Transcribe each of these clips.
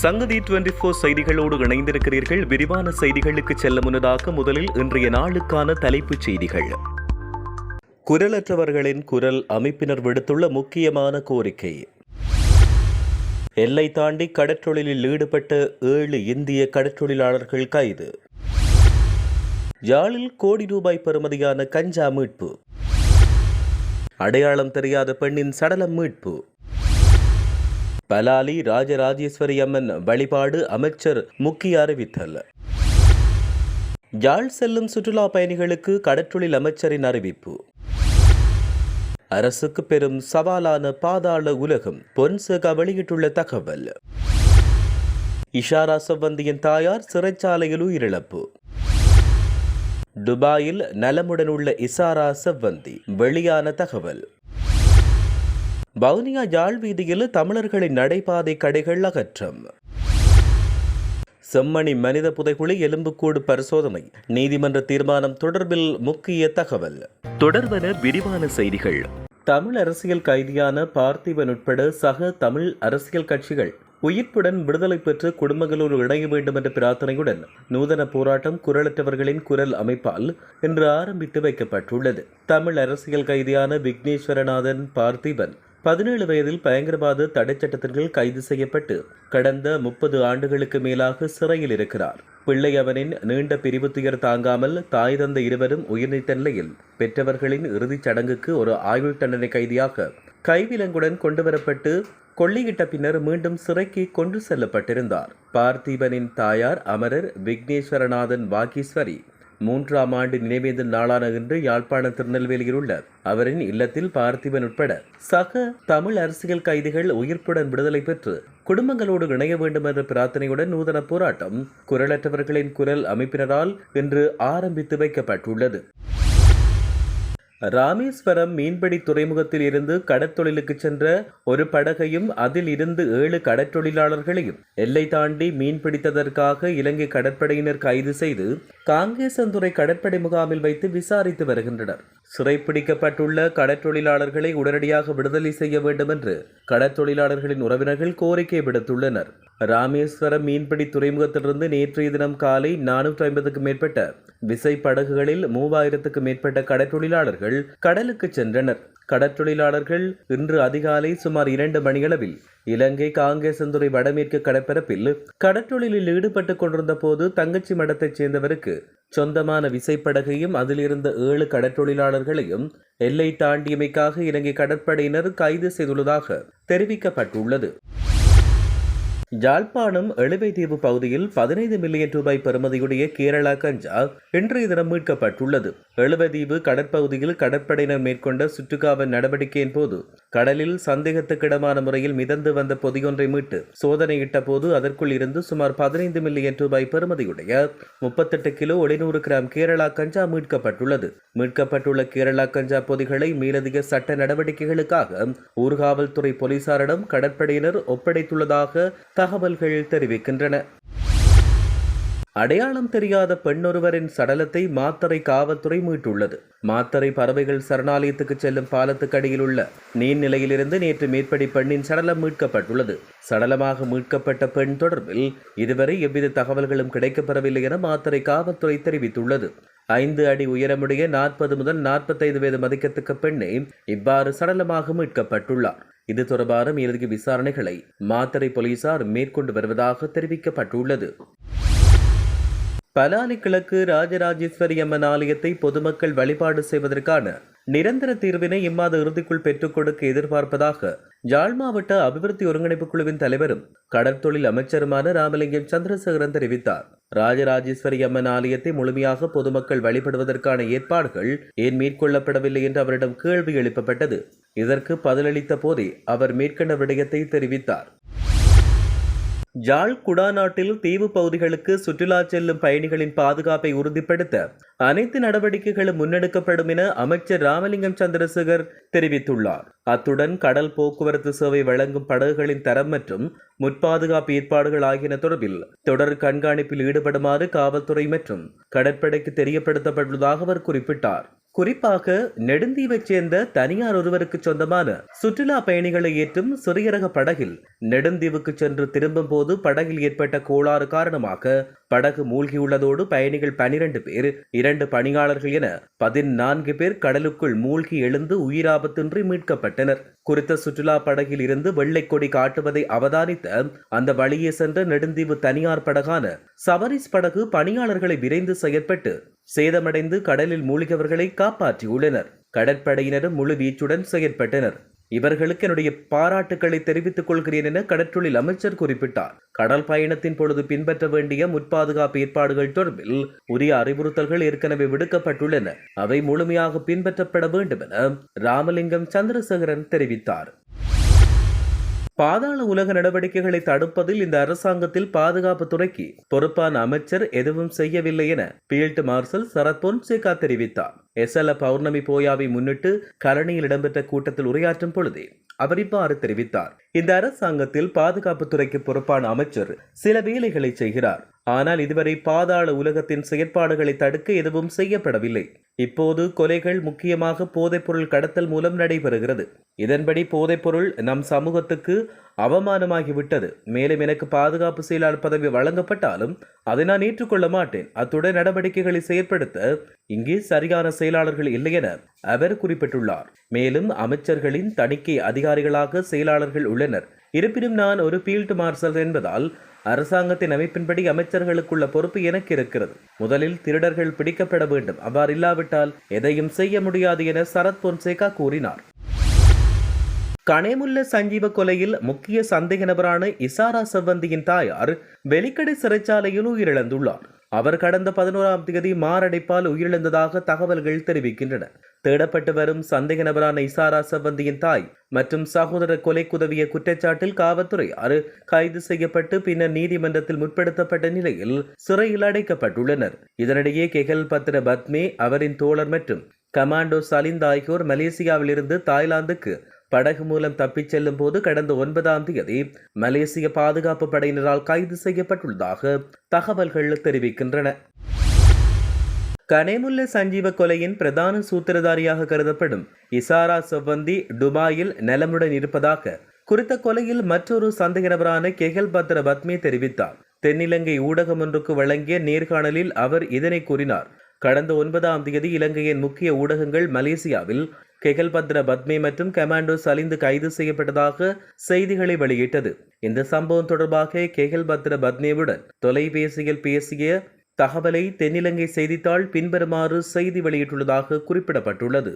சங்கதி twenty four செய்திகளோடு இணைந்திருக்கிறீர்கள். விரிவான செய்திகளுக்கு செல்ல முன்னதாக முதலில் இன்றைய நாளுக்கான தலைப்புச் செய்திகள். குரலற்றவர்களின் குரல் அமைப்பினர் விடுத்துள்ள முக்கியமான கோரிக்கை. எல்லை தாண்டி கடற்றொழிலில் ஈடுபட்ட ஏழு இந்திய கடற்றொழிலாளர்கள் கைது. யாழில் கோடி ரூபாய் பெறுமதியான கஞ்சா மீட்பு. அடையாளம் தெரியாத பெண்ணின் சடலம் மீட்பு. பலாலி ராஜராஜேஸ்வரி அம்மன் வழிபாடு அமைச்சர் முக்கிய அறிவித்தல். யாழ் செல்லும் சுற்றுலா பயணிகளுக்கு கடற்றொழில் அமைச்சரின் அறிவிப்பு. அரசுக்கு பெரும் சவாலான பாதாள உலகம் பொன்சேகா வெளியிட்டுள்ள தகவல். இஷாரா செவ்வந்தியின் தாயார் சிறைச்சாலையில் உயிரிழப்பு. துபாயில் நலமுடன் உள்ள இசாரா செவ்வந்தி வெளியான தகவல். வவுனியா யாழ் வீதியில் தமிழர்களின் நடைபாதை கடைகள் அகற்றம். செம்மணி மனித புதைகுழி எலும்புக்கூடு பரிசோதனை. நீதிமன்ற தீர்மானம் தொடர்பில் முக்கிய தகவல். தொடர்வன விரிவான செய்திகள். தமிழ் அரசியல் கைதியான பார்த்திபன் உட்பட சக தமிழ் அரசியல் கட்சிகள் உயிர்ப்புடன் விடுதலை பெற்று குடும்பங்களோடு இணைய வேண்டும் என்ற பிரார்த்தனையுடன் நூதன போராட்டம் குரலற்றவர்களின் குரல் அமைப்பால் இன்று ஆரம்பித்து வைக்கப்பட்டுள்ளது. தமிழ் அரசியல் கைதியான விக்னேஸ்வரநாதன் பார்த்திபன் பதினேழு வயதில் பயங்கரவாத தடை சட்டத்தின்கள் கைது செய்யப்பட்டு கடந்த முப்பது ஆண்டுகளுக்கு மேலாக சிறையில் இருக்கிறார். பிள்ளை அவனின் நீண்ட பிரிவு துயர் தாங்காமல் தாய் தந்த இருவரும் உயிர்நீத்த நிலையில் பெற்றவர்களின் இறுதிச் சடங்குக்கு ஒரு ஆயுள் தண்டனை கைதியாக கைவிலங்குடன் கொண்டுவரப்பட்டு கொள்ளையிட்ட பின்னர் மீண்டும் சிறைக்கு கொண்டு செல்லப்பட்டிருந்தார். பார்த்திபனின் தாயார் அமரர் விக்னேஸ்வரநாதன் வாகீஸ்வரி மூன்றாம் ஆண்டு நினைவேந்தல் நாளான இன்று யாழ்ப்பாண திருநெல்வேலியில் உள்ள அவரின் இல்லத்தில் பார்த்திபன் உட்பட சக தமிழ் அரசியல் கைதிகள் உயிர்ப்புடன் விடுதலை பெற்று குடும்பங்களோடு இணைய வேண்டும் என்ற பிரார்த்தனையுடன் நூதன போராட்டம் குரலற்றவர்களின் குரல் அமைப்பினரால் இன்று ஆரம்பித்து வைக்கப்பட்டுள்ளது. ராமேஸ்வரம் மீன்பிடி துறைமுகத்தில் இருந்து கடற்தொழிலுக்கு சென்ற ஒரு படகையும் அதில் இருந்து ஏழு கடற்தொழிலாளர்களையும் எல்லை தாண்டி மீன்பிடித்ததற்காக இலங்கை கடற்படையினர் கைது செய்து காங்கேசந்துறை கடற்படை முகாமில் வைத்து விசாரித்து வருகின்றனர். சிறைப்பிடிக்கப்பட்டுள்ள கடற்றொழிலாளர்களை உடனடியாக விடுதலை செய்ய வேண்டும் என்று கடற்தொழிலாளர்களின் உறவினர்கள் கோரிக்கை விடுத்துள்ளனர். ராமேஸ்வரம் மீன்பிடி துறைமுகத்திலிருந்து நேற்றைய தினம் காலை நானூற்றி ஐம்பதுக்கும் மேற்பட்ட விசை படகுகளில் மூவாயிரத்துக்கு மேற்பட்ட கடற்றொழிலாளர்கள் கடலுக்கு சென்றனர். கடற்றொழிலாளர்கள் இன்று அதிகாலை சுமார் இரண்டு மணியளவில் இலங்கை காங்கேசந்துறை வடமேற்கு கடற்பரப்பில் கடற்றொழிலில் ஈடுபட்டுக் கொண்டிருந்த போது தங்கச்சி மடத்தைச் சேர்ந்தவருக்கு சொந்தமான விசைப்படகையும் அதிலிருந்த ஏழு கடற்றொழிலாளர்களையும் எல்லை தாண்டியமைக்காக இலங்கை கடற்படையினர் கைது செய்துள்ளதாக தெரிவிக்கப்பட்டுள்ளது. யாழ்ப்பாணம் எழுவைத்தீவு பகுதியில் பதினைந்து மில்லியன் ரூபாய் பெறுமதியுடைய கேரளா கஞ்சா இன்றைய தினம் மீட்கப்பட்டுள்ளது. எழுவைத்தீவு கடற்பகுதியில் கடற்படையினர் மேற்கொண்ட சுற்றுக்காவல் நடவடிக்கையின் போது கடலில் சந்தேகத்துக்கிடமான முறையில் மிதந்து வந்த பொதியொன்றை மீட்டு சோதனையிட்ட போது அதற்குள் இருந்து சுமார் பதினைந்து மில்லியன் ரூபாய் பெறுமதியுடைய முப்பத்தெட்டு கிலோ எழுநூறு கிராம் கேரளா கஞ்சா மீட்கப்பட்டுள்ளது. மீட்கப்பட்டுள்ள கேரளா கஞ்சா பொதிகளை மேலதிக சட்ட நடவடிக்கைகளுக்காக ஊர்காவல்துறை போலீசாரிடம் கடற்படையினர் ஒப்படைத்துள்ளதாக தகவல்கள் தெரிவிக்கின்றன. அடையாளம் தெரியாத பெண்ணொருவரின் சடலத்தை மாத்தறை காவல்துறை மீட்டுள்ளது. மாத்தறை பறவைகள் சரணாலயத்துக்கு செல்லும் பாலத்துக்கு அடியில் உள்ள நீர்நிலையிலிருந்து நேற்று மேற்படி பெண்ணின் சடலம் மீட்கப்பட்டுள்ளது. சடலமாக மீட்கப்பட்ட பெண் தொடர்பில் இதுவரை எவ்வித தகவல்களும் கிடைக்கப்பெறவில்லை என மாத்தறை காவல்துறை தெரிவித்துள்ளது. ஐந்து அடி உயரமுடைய நாற்பது முதல் நாற்பத்தைந்து வயது மதிக்கத்தக்க பெண்ணை இவ்வாறு சடலமாக மீட்கப்பட்டுள்ளார். இது தொடர்பான மேலதிக விசாரணைகளை மாத்தறை போலீசார் மேற்கொண்டு வருவதாக தெரிவிக்கப்பட்டுள்ளது. பலாலி கிழக்கு ராஜராஜேஸ்வரி அம்மன் ஆலயத்தை பொதுமக்கள் வழிபாடு செய்வதற்கான நிரந்தர தீர்வினை இம்மாத இறுதிக்குள் பெற்றுக் கொடுக்க எதிர்பார்ப்பதாக யாழ் மாவட்ட அபிவிருத்தி ஒருங்கிணைப்பு குழுவின் தலைவரும் கடற்தொழில் அமைச்சருமான ராமலிங்கம் சந்திரசேகரன் தெரிவித்தார். ராஜராஜேஸ்வரி அம்மன் ஆலயத்தை முழுமையாக பொதுமக்கள் வழிபடுவதற்கான ஏற்பாடுகள் ஏன் மேற்கொள்ளப்படவில்லை என்று அவரிடம் கேள்வி எழுப்பப்பட்டது. இதற்கு பதிலளித்த போதே அவர் மேற்கண்ட விடயத்தை தெரிவித்தார். யாழ் குடாநாட்டில் தீவு பகுதிகளுக்கு சுற்றுலா செல்லும் பயணிகளின் பாதுகாப்பை உறுதிப்படுத்த அனைத்து நடவடிக்கைகளும் முன்னெடுக்கப்படும் என அமைச்சர் ராமலிங்கம் சந்திரசேகர் தெரிவித்துள்ளார். அத்துடன் கடல் போக்குவரத்து சேவை வழங்கும் படகுகளின் தரம் மற்றும் முற்பாதுகாப்பு ஏற்பாடுகள் ஆகியன தொடர்பில் தொடர் கண்காணிப்பில் ஈடுபடுமாறு காவல்துறை மற்றும் கடற்படைக்கு தெரியப்படுத்தப்பட்டுள்ளதாக அவர் குறிப்பிட்டார். குறிப்பாக நெடுந்தீவைச் சேர்ந்த தனியார் ஒருவருக்கு சொந்தமான சுற்றுலா பயணிகளை ஏற்றும் சிறிய படகில் நெடுந்தீவுக்கு சென்று திரும்பும் போது படகில் ஏற்பட்ட கோளாறு காரணமாக படகு மூழ்கியுள்ளதோடு பயணிகள் பனிரெண்டு பேர் இரண்டு பணியாளர்கள் என பதினான்கு பேர் கடலுக்குள் மூழ்கி எழுந்து உயிராபத்தின்றி மீட்கப்பட்டனர். குறித்த சுற்றுலா படகில் இருந்து வெள்ளை கொடி காட்டுவதை அவதானித்த அந்த வழியே சென்ற நெடுந்தீவு தனியார் படகான சபரிஸ் படகு பணியாளர்களை விரைந்து செயற்பட்டு சேதமடைந்து கடலில் மூழ்கியவர்களை காப்பாற்றியுள்ளனர். கடற்படையினரும் முழு வீச்சுடன் செயற்பட்டனர். இவர்களுக்கு என்னுடைய பாராட்டுக்களை தெரிவித்துக் கொள்கிறேன் என கடற்றொழில் அமைச்சர் குறிப்பிட்டார். கடல் பயணத்தின் பொழுது பின்பற்ற வேண்டிய முற்பாதுகாப்பு ஏற்பாடுகள் தொடர்பில் உரிய அறிவுறுத்தல்கள் ஏற்கனவே விடுக்கப்பட்டுள்ளன. அவை முழுமையாக பின்பற்றப்பட வேண்டும் என ராமலிங்கம் சந்திரசேகரன் தெரிவித்தார். பாதாள உலக நடவடிக்கைகளை தடுப்பதில் இந்த அரசாங்கத்தில் பாதுகாப்பு துறைக்கு பொறுப்பான அமைச்சர் எதுவும் செய்யவில்லை என பீல்ட் மார்ஷல் சரத் பொன்சேகா தெரிவித்தார். எஸ் எல் பௌர்ணமி போயாவை முன்னிட்டு கரணியில் இடம்பெற்ற கூட்டத்தில் உரையாற்றும் பொழுதே அவர் இவ்வாறு தெரிவித்தார். இந்த அரசாங்கத்தில் பாதுகாப்பு துறைக்கு பொறுப்பான அமைச்சர் சில வேலைகளை செய்கிறார். ஆனால் இதுவரை பாதாள உலகத்தின் செயற்பாடுகளை தடுக்க எதுவும் செய்யப்படவில்லை. இப்போது கொலைகள் முக்கியமாக போதைப்பொருள் கடத்தல் மூலம் நடைபெறுகிறது. இதன்படி போதைப்பொருள் நம் சமூகத்துக்கு அவமானமாகிவிட்டது. மேலும் எனக்கு பாதுகாப்பு செயலாளர் பதவி வழங்கப்பட்டாலும் அதை நான் ஏற்றுக்கொள்ள மாட்டேன். அத்துடன் நடவடிக்கைகளை செயற்படுத்த இங்கே சரியான செயலாளர்கள் இல்லை என அவர் குறிப்பிட்டுள்ளார். மேலும் அமைச்சர்களின் தணிக்கை அதிகாரிகளாக செயலாளர்கள் உள்ளனர். இருப்பினும் நான் ஒரு ஃபீல்டு மார்ஷல் என்பதால் அரசாங்கத்தின் அமைப்பின்படி அமைச்சர்களுக்குள்ள பொறுப்பு எனக்கு இருக்கிறது முதலில் திருடர்கள் பிடிக்கப்பட வேண்டும். அவ்வாறு இல்லாவிட்டால் எதையும் செய்ய முடியாது என சரத் பொன்சேகா கூறினார். கனேமுல்ல சஞ்சீவ கொலையில் முக்கிய சந்தேக நபரான இசாரா செவ்வந்தியின் தாயார் வெலிக்கடை சிறைச்சாலையில் உயிரிழந்துள்ளார். அவர் கடந்த பதினோராம் தேதி மாரடைப்பால் உயிரிழந்ததாக தகவல்கள் தெரிவிக்கின்றன. தேடப்பட்டு வரும் சந்தேக நபரான இசாரா செவ்வந்தியின் தாய் மற்றும் சகோதரர் கொலைக்குதவிய குற்றச்சாட்டில் காவல்துறையார் கைது செய்யப்பட்டு பின்னர் நீதிமன்றத்தில் முற்படுத்தப்பட்ட நிலையில் சிறையில் அடைக்கப்பட்டுள்ளனர். இதனிடையே கெகல் பத்ர பத்மே அவரின் தோழர் மற்றும் கமாண்டோ சலிந்த் ஆகியோர் மலேசியாவிலிருந்து தாய்லாந்துக்கு படகு மூலம் தப்பிச் செல்லும் போது கடந்த ஒன்பதாம் தேதி மலேசிய பாதுகாப்பு படையினரால் கைது செய்யப்பட்டுள்ளதாக தகவல்கள் தெரிவிக்கின்றன. கனேமுல்ல சஞ்சீவ கொலையின் பிரதான சூத்திரதாரியாக கருதப்படும் இசாரா செவ்வந்தி துபாயில் நலமுடன் இருப்பதாக குறித்த கொலையில் மற்றொரு சந்தேக நபரான கெகல் பத்ர பத்மி தெரிவித்தார். தென்னிலங்கை ஊடகம் ஒன்றுக்கு வழங்கிய நேர்காணலில் அவர் இதனை கூறினார். கடந்த ஒன்பதாம் தேதி இலங்கையின் முக்கிய ஊடகங்கள் மலேசியாவில் கெகல்பத்ர பத்மே மற்றும் கமாண்டோ சலிந்து கைது செய்யப்பட்டதாக செய்திகளை வெளியிட்டது. இந்த சம்பவம் தொடர்பாக கெகல்பத்ர பத்மேவுடன் தொலைபேசியில் பேசிய தகவலை தென்னிலங்கை செய்தித்தாள் பின்வருமாறு செய்தி வெளியிட்டுள்ளதாக குறிப்பிடப்பட்டுள்ளது.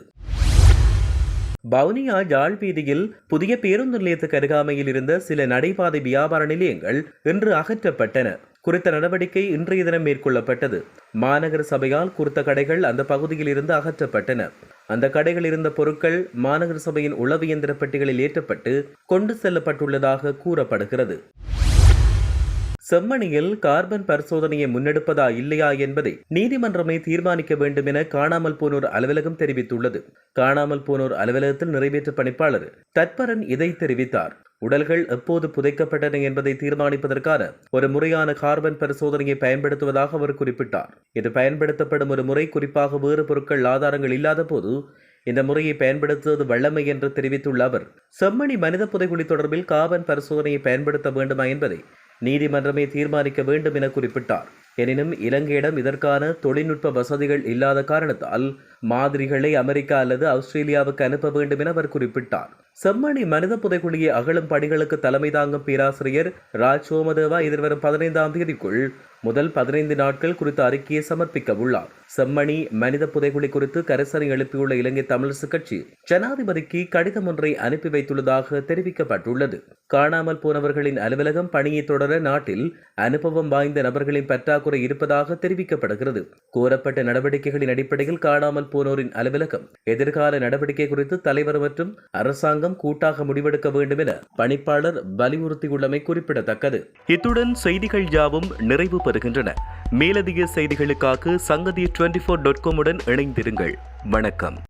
பவுனியா ஜாழ் வீதியில் புதிய பேருந்து நிலையத்துக்கு அருகாமையில் இருந்த சில நடைபாதை வியாபார நிலையங்கள் இன்று அகற்றப்பட்டன. குறித்த நடவடிக்கை இன்றைய தினம் மேற்கொள்ளப்பட்டது. மாநகர சபையால் குறித்த கடைகள் அந்த பகுதியில் இருந்து அகற்றப்பட்டன. அந்த கடைகளில் இருந்த பொருட்கள் மாநகர சபையின் உளவு இயந்திர பெட்டிகளில் ஏற்றப்பட்டு கொண்டு செல்லப்பட்டுள்ளதாக கூறப்படுகிறது. செம்மணியில் கார்பன் பரிசோதனையை முன்னெடுப்பதா இல்லையா என்பதை நீதிமன்றமே தீர்மானிக்க வேண்டும் என காணாமல் போனோர் அலுவலகம் தெரிவித்துள்ளது. காணாமல் போனோர் அலுவலகத்தில் நிறைவேற்ற பணிப்பாளர் தத்பரன் இதை தெரிவித்தார். உடல்கள் எப்போது புதைக்கப்பட்டன என்பதை தீர்மானிப்பதற்கான ஒரு முறையான கார்பன் பரிசோதனையை பயன்படுத்துவதாக அவர் குறிப்பிட்டார். இது பயன்படுத்தப்படும் ஒரு முறை குறிப்பாக வேறு பொருட்கள் ஆதாரங்கள் இல்லாத போது இந்த முறையை பயன்படுத்துவது வல்லமை என்று தெரிவித்துள்ள அவர் செம்மணி மனித புதைகுழி தொடர்பில் கார்பன் பரிசோதனையை பயன்படுத்த வேண்டுமா என்பதை நீதிமன்றமே தீர்மானிக்க வேண்டும் என குறிப்பிட்டார். எனினும் இலங்கையிடம் இதற்கான தொழில்நுட்ப வசதிகள் இல்லாத காரணத்தால் மாதிரிகளை அமெரிக்கா அல்லது ஆஸ்திரேலியாவுக்கு அனுப்ப வேண்டும் என அவர் குறிப்பிட்டார். செம்மணி மனித புதைக்குழியை அகழும் பணிகளுக்கு தலைமை தாங்கும் பேராசிரியர் ராஜ் சோமதேவா எதிர்வரும் பதினைந்தாம் தேதிக்குள் முதல் பதினைந்து நாட்கள் குறித்த அறிக்கையை சமர்ப்பிக்க உள்ளார். செம்மணி மனித புதைக்குழி குறித்து கரிசனை எழுப்பியுள்ள இலங்கை தமிழரசு கட்சி ஜனாதிபதிக்கு கடிதம் ஒன்றை அனுப்பி வைத்துள்ளதாக தெரிவிக்கப்பட்டுள்ளது. காணாமல் போனவர்களின் அலுவலகம் பணியை தொடர நாட்டில் அனுபவம் வாய்ந்த நபர்களின் பற்றாக்குறை இருப்பதாக தெரிவிக்கப்படுகிறது. கோரப்பட்ட நடவடிக்கைகளின் அடிப்படையில் காணாமல் போனோரின் அலுவலகம் எதிர்கால நடவடிக்கை குறித்து தலைவர் மற்றும் அரசாங்கம் கூட்டாக முடிவெடுக்க வேண்டும் என பணிப்பாளர் வலியுறுத்தியுள்ளமை குறிப்பிடத்தக்கது. இத்துடன் செய்திகள் யாவும் நிறைவு பெறுகின்றன. மேலதிக செய்திகளுக்காக சங்கதி டுவெண்டி ஃபோர் டாட் காமுடன் இணைந்திருங்கள். வணக்கம்.